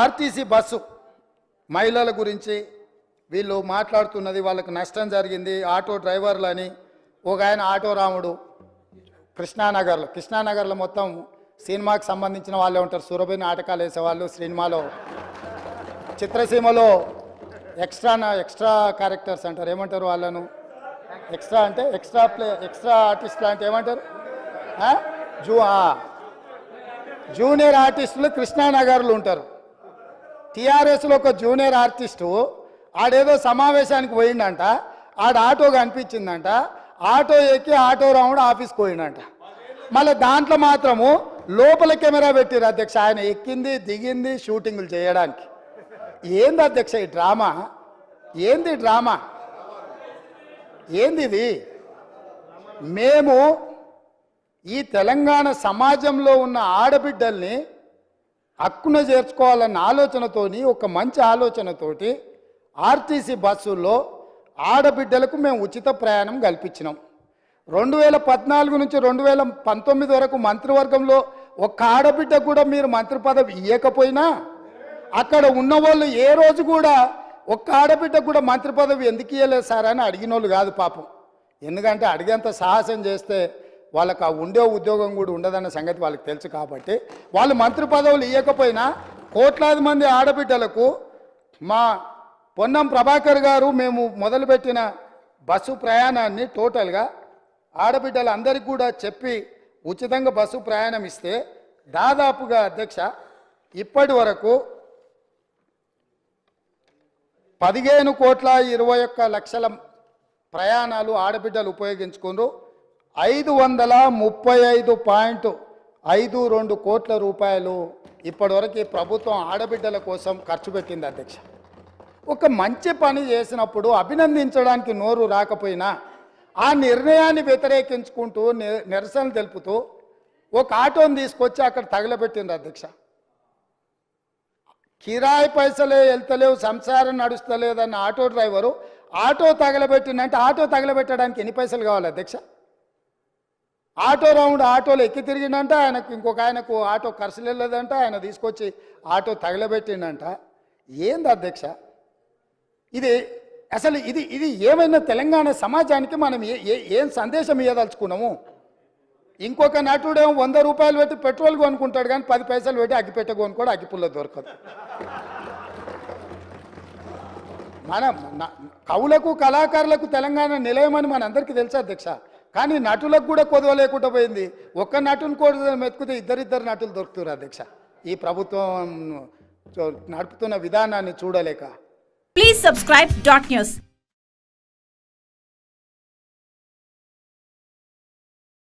RTC bus మహిళల గురించి వీళ్ళు మాట్లాడుతున్నది వాళ్ళకి నష్టం జరిగింది. ఆటో డ్రైవర్లు అని ఒక ఆయన ఆటో రాముడు కృష్ణానగర్లో కృష్ణానగర్లో మొత్తం సినిమాకి సంబంధించిన వాళ్ళే ఉంటారు. సురభి నాటకాలు వేసేవాళ్ళు సినిమాలో. చిత్రసీమలో ఎక్స్ట్రా ఎక్స్ట్రా క్యారెక్టర్స్ అంటారు. ఏమంటారు వాళ్ళను? ఎక్స్ట్రా అంటే ఎక్స్ట్రా ప్లే ఎక్స్ట్రా ఆర్టిస్ట్ అంటే ఏమంటారు? జూ జూనియర్ ఆర్టిస్టులు కృష్ణానగర్లు ఉంటారు. టీఆర్ఎస్లో ఒక జూనియర్ ఆర్టిస్టు ఆడేదో సమావేశానికి పోయిండంట ఆడ ఆటో కనిపించిందంట ఆటో ఎక్కి ఆటో రౌండ్ ఆఫీస్కి పోయిండంట. మళ్ళీ దాంట్లో మాత్రము లోపల కెమెరా పెట్టిరు అధ్యక్ష ఆయన ఎక్కింది దిగింది షూటింగులు చేయడానికి. ఏంది అధ్యక్ష ఈ డ్రామా? ఏంది డ్రామా? ఏంది ఇది? మేము ఈ తెలంగాణ సమాజంలో ఉన్న ఆడబిడ్డల్ని హక్కున చేర్చుకోవాలన్న ఆలోచనతోని ఒక మంచి ఆలోచనతోటి ఆర్టీసీ బస్సుల్లో ఆడబిడ్డలకు మేము ఉచిత ప్రయాణం కల్పించినాం. రెండు వేల పద్నాలుగు నుంచి రెండు వేల పంతొమ్మిది వరకు మంత్రివర్గంలో ఒక్క ఆడబిడ్డ కూడా మీరు మంత్రి పదవి ఇవ్వకపోయినా అక్కడ ఉన్న వాళ్ళు ఏ రోజు కూడా ఒక్క ఆడబిడ్డ కూడా మంత్రి పదవి ఎందుకు ఇవ్వలేదు సార్ అని అడిగిన వాళ్ళు కాదు పాపం. ఎందుకంటే అడిగేంత సాహసం చేస్తే వాళ్ళకు ఆ ఉండే ఉద్యోగం కూడా ఉండదన్న సంగతి వాళ్ళకి తెలుసు కాబట్టి వాళ్ళు మంత్రి పదవులు ఇవ్వకపోయినా కోట్లాది మంది ఆడబిడ్డలకు మా పొన్నం ప్రభాకర్ గారు మేము మొదలుపెట్టిన బస్సు ప్రయాణాన్ని టోటల్గా ఆడబిడ్డలు అందరికీ కూడా చెప్పి ఉచితంగా బస్సు ప్రయాణం ఇస్తే దాదాపుగా అధ్యక్ష ఇప్పటి వరకు పదిహేను కోట్ల ఇరవై ఒక్క లక్షల ప్రయాణాలు ఆడబిడ్డలు ఉపయోగించుకున్నారు ఐదు వందల ముప్పై ఐదు పాయింట్ ఐదు రెండు కోట్ల రూపాయలు ఇప్పటివరకు ప్రభుత్వం ఆడబిడ్డల కోసం ఖర్చు పెట్టింది అధ్యక్ష. ఒక మంచి పని చేసినప్పుడు అభినందించడానికి నోరు రాకపోయినా ఆ నిర్ణయాన్ని వ్యతిరేకించుకుంటూ ని- నిరసన తెలుపుతూ ఒక ఆటోని తీసుకొచ్చి అక్కడ తగలబెట్టింది అధ్యక్ష. కిరాయి పైసలే వెళ్తలేవు సంసారం నడుస్తలేదన్న ఆటో డ్రైవరు ఆటో తగలబెట్టిందంటే ఆటో తగలబెట్టడానికి ఎన్ని పైసలు కావాలి అధ్యక్ష? ఆటో రౌండ్ ఆటోలో ఎక్కి తిరిగిండంట ఆయనకు ఇంకొక ఆయనకు ఆటో ఖర్చు వెళ్ళదంట ఆయన తీసుకొచ్చి ఆటో తగలబెట్టిండంట. ఏంది అధ్యక్ష? ఇది అసలు ఇది ఇది ఏమైనా తెలంగాణ సమాజానికి మనం ఏ ఏ- ఏం సందేశం ఇవ్వదలుచుకున్నాము ఇంకొక నటుడేమో వంద రూపాయలు పెట్టి పెట్రోల్ కొనుక్కుంటాడు కానీ పది పైసలు పెట్టి అగ్గిపెట్ట కొనుక్కోడు అగ్గిపుల్ల దొరకదు. మన కవులకు కళాకారులకు తెలంగాణ నిలయమని మన అందరికీ తెలుసు అధ్యక్ష? కానీ నటులకు కూడా కొదవ లేకుండా పోయింది. ఒక్క నటుని కూడా మెతుకుతే ఇద్దరిద్దరు నటులు దొరుకుతారు అధ్యక్ష. ఈ ప్రభుత్వం నడుపుతున్న విధానాన్ని చూడలేక. Please subscribe dot news